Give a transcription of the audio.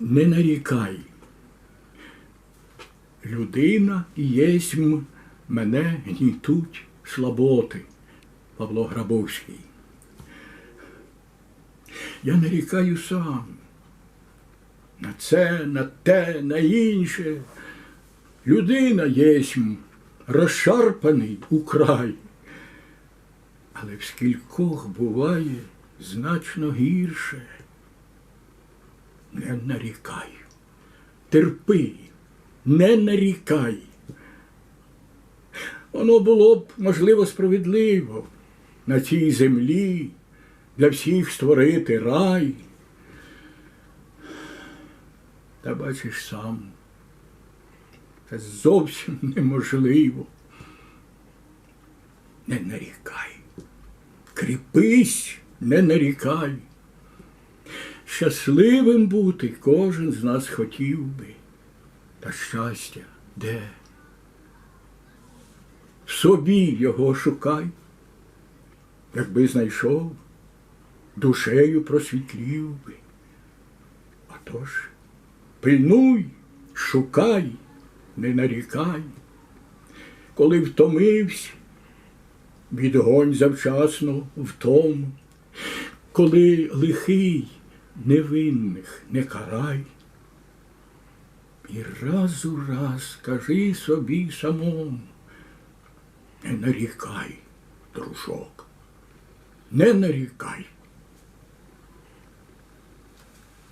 не нарікай. Людина і єсмь, мене гнітуть слаботи. Павло Грабовський. Я нарікаю сам на це, на те, на інше. Людина єсмь, розшарпаний украй. Але в скількох буває значно гірше. Не нарікай, терпи, не нарікай. Воно було б, можливо, справедливо на цій землі для всіх створити рай. Та бачиш сам, це зовсім неможливо. Не нарікай. Кріпись, не нарікай. Щасливим бути кожен з нас хотів би. Та щастя де? В собі його шукай, якби знайшов, душею просвітлів би. Отож, пильнуй, шукай, не нарікай, коли втомився, відгонь завчасно втому, коли лихий невинних не карай. І раз у раз кажи собі самому, не нарікай, дружок, не нарікай.